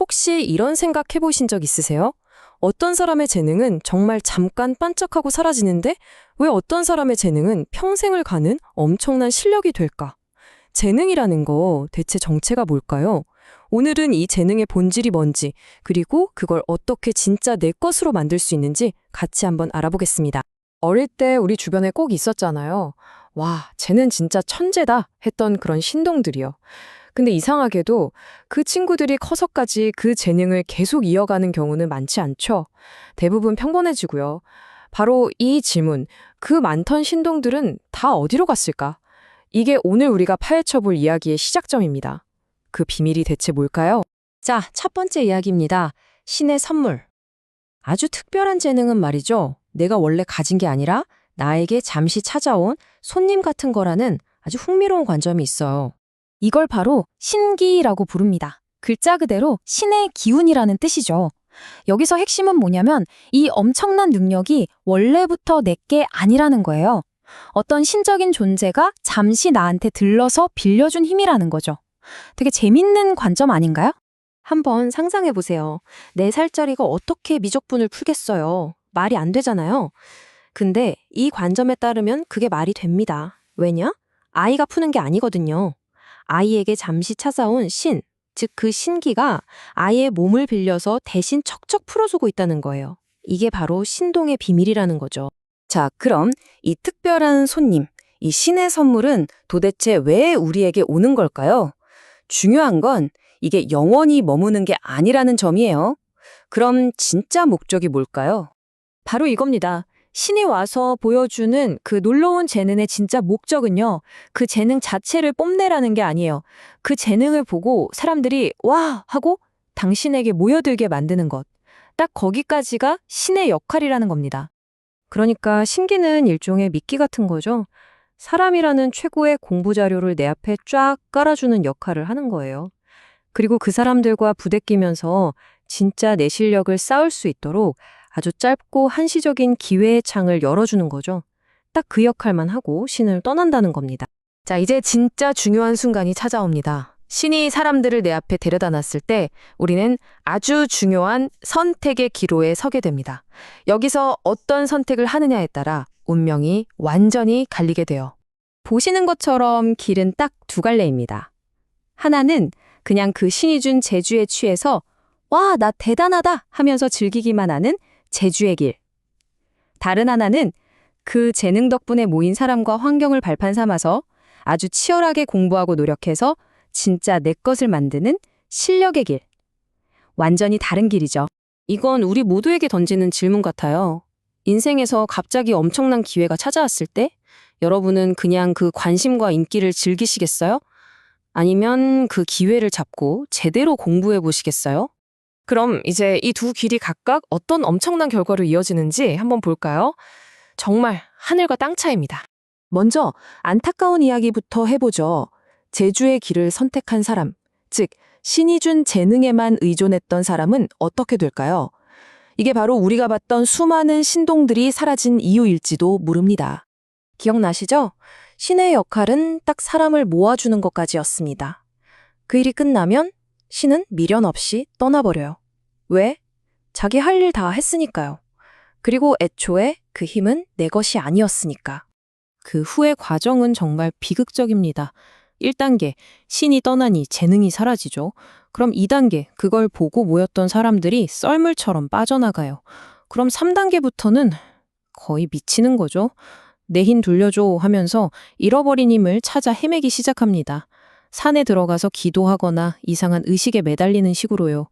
혹시 이런 생각 해보신 적 있으세요? 어떤 사람의 재능은 정말 잠깐 반짝하고 사라지는데 왜 어떤 사람의 재능은 평생을 가는 엄청난 실력이 될까? 재능이라는 거 대체 정체가 뭘까요? 오늘은 이 재능의 본질이 뭔지, 그리고 그걸 어떻게 진짜 내 것으로 만들 수 있는지 같이 한번 알아보겠습니다. 어릴 때 우리 주변에 꼭 있었잖아요. 와, 쟤는 진짜 천재다 했던 그런 신동들이요. 근데 이상하게도 그 친구들이 커서까지 그 재능을 계속 이어가는 경우는 많지 않죠. 대부분 평범해지고요. 바로 이 질문, 그 많던 신동들은 다 어디로 갔을까? 이게 오늘 우리가 파헤쳐 볼 이야기의 시작점입니다. 그 비밀이 대체 뭘까요? 자, 첫 번째 이야기입니다. 신의 선물. 아주 특별한 재능은 말이죠. 내가 원래 가진 게 아니라 나에게 잠시 찾아온 손님 같은 거라는 아주 흥미로운 관점이 있어요. 이걸 바로 신기라고 부릅니다. 글자 그대로 신의 기운이라는 뜻이죠. 여기서 핵심은 뭐냐면 이 엄청난 능력이 원래부터 내게 아니라는 거예요. 어떤 신적인 존재가 잠시 나한테 들러서 빌려준 힘이라는 거죠. 되게 재밌는 관점 아닌가요? 한번 상상해 보세요. 네 살짜리가 어떻게 미적분을 풀겠어요? 말이 안 되잖아요. 근데 이 관점에 따르면 그게 말이 됩니다. 왜냐? 아이가 푸는 게 아니거든요. 아이에게 잠시 찾아온 신, 즉 그 신기가 아이의 몸을 빌려서 대신 척척 풀어주고 있다는 거예요. 이게 바로 신동의 비밀이라는 거죠. 자, 그럼 이 특별한 손님, 이 신의 선물은 도대체 왜 우리에게 오는 걸까요? 중요한 건 이게 영원히 머무는 게 아니라는 점이에요. 그럼 진짜 목적이 뭘까요? 바로 이겁니다. 신이 와서 보여주는 그 놀라운 재능의 진짜 목적은요, 그 재능 자체를 뽐내라는 게 아니에요. 그 재능을 보고 사람들이 와! 하고 당신에게 모여들게 만드는 것. 딱 거기까지가 신의 역할이라는 겁니다. 그러니까 신기는 일종의 미끼 같은 거죠. 사람이라는 최고의 공부 자료를 내 앞에 쫙 깔아주는 역할을 하는 거예요. 그리고 그 사람들과 부대끼면서 진짜 내 실력을 쌓을 수 있도록 아주 짧고 한시적인 기회의 창을 열어주는 거죠. 딱 그 역할만 하고 신을 떠난다는 겁니다. 자, 이제 진짜 중요한 순간이 찾아옵니다. 신이 사람들을 내 앞에 데려다 놨을 때 우리는 아주 중요한 선택의 기로에 서게 됩니다. 여기서 어떤 선택을 하느냐에 따라 운명이 완전히 갈리게 돼요. 보시는 것처럼 길은 딱 두 갈래입니다. 하나는 그냥 그 신이 준 재주에 취해서 와, 나 대단하다 하면서 즐기기만 하는 재주의 길. 다른 하나는 그 재능 덕분에 모인 사람과 환경을 발판 삼아서 아주 치열하게 공부하고 노력해서 진짜 내 것을 만드는 실력의 길. 완전히 다른 길이죠. 이건 우리 모두에게 던지는 질문 같아요. 인생에서 갑자기 엄청난 기회가 찾아왔을 때 여러분은 그냥 그 관심과 인기를 즐기시겠어요? 아니면 그 기회를 잡고 제대로 공부해 보시겠어요? 그럼 이제 이 두 길이 각각 어떤 엄청난 결과로 이어지는지 한번 볼까요? 정말 하늘과 땅 차이입니다. 먼저 안타까운 이야기부터 해보죠. 제주의 길을 선택한 사람, 즉 신이 준 재능에만 의존했던 사람은 어떻게 될까요? 이게 바로 우리가 봤던 수많은 신동들이 사라진 이유일지도 모릅니다. 기억나시죠? 신의 역할은 딱 사람을 모아주는 것까지였습니다. 그 일이 끝나면 신은 미련 없이 떠나버려요. 왜? 자기 할 일 다 했으니까요. 그리고 애초에 그 힘은 내 것이 아니었으니까. 그 후의 과정은 정말 비극적입니다. 1단계, 신이 떠나니 재능이 사라지죠. 그럼 2단계, 그걸 보고 모였던 사람들이 썰물처럼 빠져나가요. 그럼 3단계부터는 거의 미치는 거죠. 내 힘 돌려줘 하면서 잃어버린 힘을 찾아 헤매기 시작합니다. 산에 들어가서 기도하거나 이상한 의식에 매달리는 식으로요.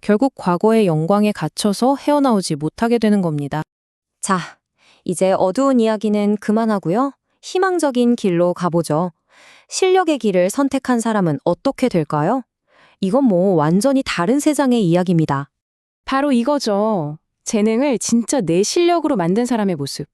결국 과거의 영광에 갇혀서 헤어나오지 못하게 되는 겁니다. 자, 이제 어두운 이야기는 그만하고요. 희망적인 길로 가보죠. 실력의 길을 선택한 사람은 어떻게 될까요? 이건 뭐 완전히 다른 세상의 이야기입니다. 바로 이거죠. 재능을 진짜 내 실력으로 만든 사람의 모습.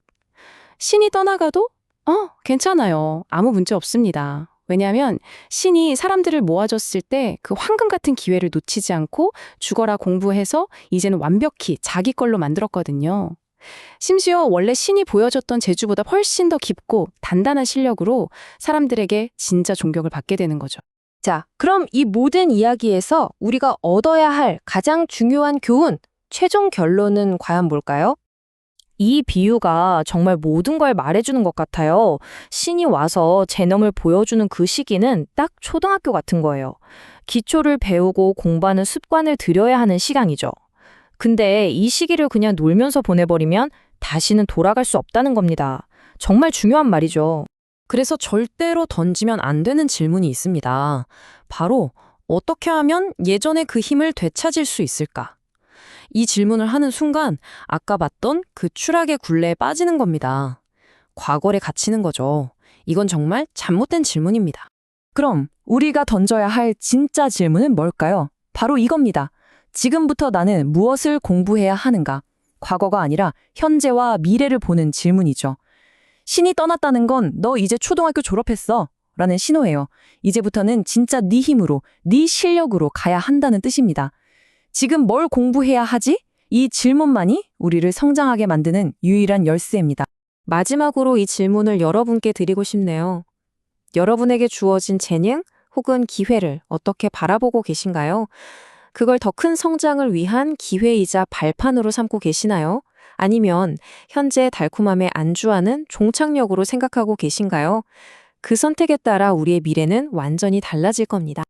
신이 떠나가도 어, 괜찮아요. 아무 문제 없습니다. 왜냐하면 신이 사람들을 모아줬을 때 그 황금 같은 기회를 놓치지 않고 죽어라 공부해서 이제는 완벽히 자기 걸로 만들었거든요. 심지어 원래 신이 보여줬던 재주보다 훨씬 더 깊고 단단한 실력으로 사람들에게 진짜 존경을 받게 되는 거죠. 자, 그럼 이 모든 이야기에서 우리가 얻어야 할 가장 중요한 교훈, 최종 결론은 과연 뭘까요? 이 비유가 정말 모든 걸 말해주는 것 같아요. 신이 와서 제넘을 보여주는 그 시기는 딱 초등학교 같은 거예요. 기초를 배우고 공부하는 습관을 들여야 하는 시간이죠. 근데 이 시기를 그냥 놀면서 보내버리면 다시는 돌아갈 수 없다는 겁니다. 정말 중요한 말이죠. 그래서 절대로 던지면 안 되는 질문이 있습니다. 바로 어떻게 하면 예전의 그 힘을 되찾을 수 있을까? 이 질문을 하는 순간 아까 봤던 그 추락의 굴레에 빠지는 겁니다. 과거에 갇히는 거죠. 이건 정말 잘못된 질문입니다. 그럼 우리가 던져야 할 진짜 질문은 뭘까요? 바로 이겁니다. 지금부터 나는 무엇을 공부해야 하는가? 과거가 아니라 현재와 미래를 보는 질문이죠. 신이 떠났다는 건 너 이제 초등학교 졸업했어. 라는 신호예요. 이제부터는 진짜 네 힘으로, 네 실력으로 가야 한다는 뜻입니다. 지금 뭘 공부해야 하지? 이 질문만이 우리를 성장하게 만드는 유일한 열쇠입니다. 마지막으로 이 질문을 여러분께 드리고 싶네요. 여러분에게 주어진 재능 혹은 기회를 어떻게 바라보고 계신가요? 그걸 더 큰 성장을 위한 기회이자 발판으로 삼고 계시나요? 아니면 현재 달콤함에 안주하는 종착역으로 생각하고 계신가요? 그 선택에 따라 우리의 미래는 완전히 달라질 겁니다.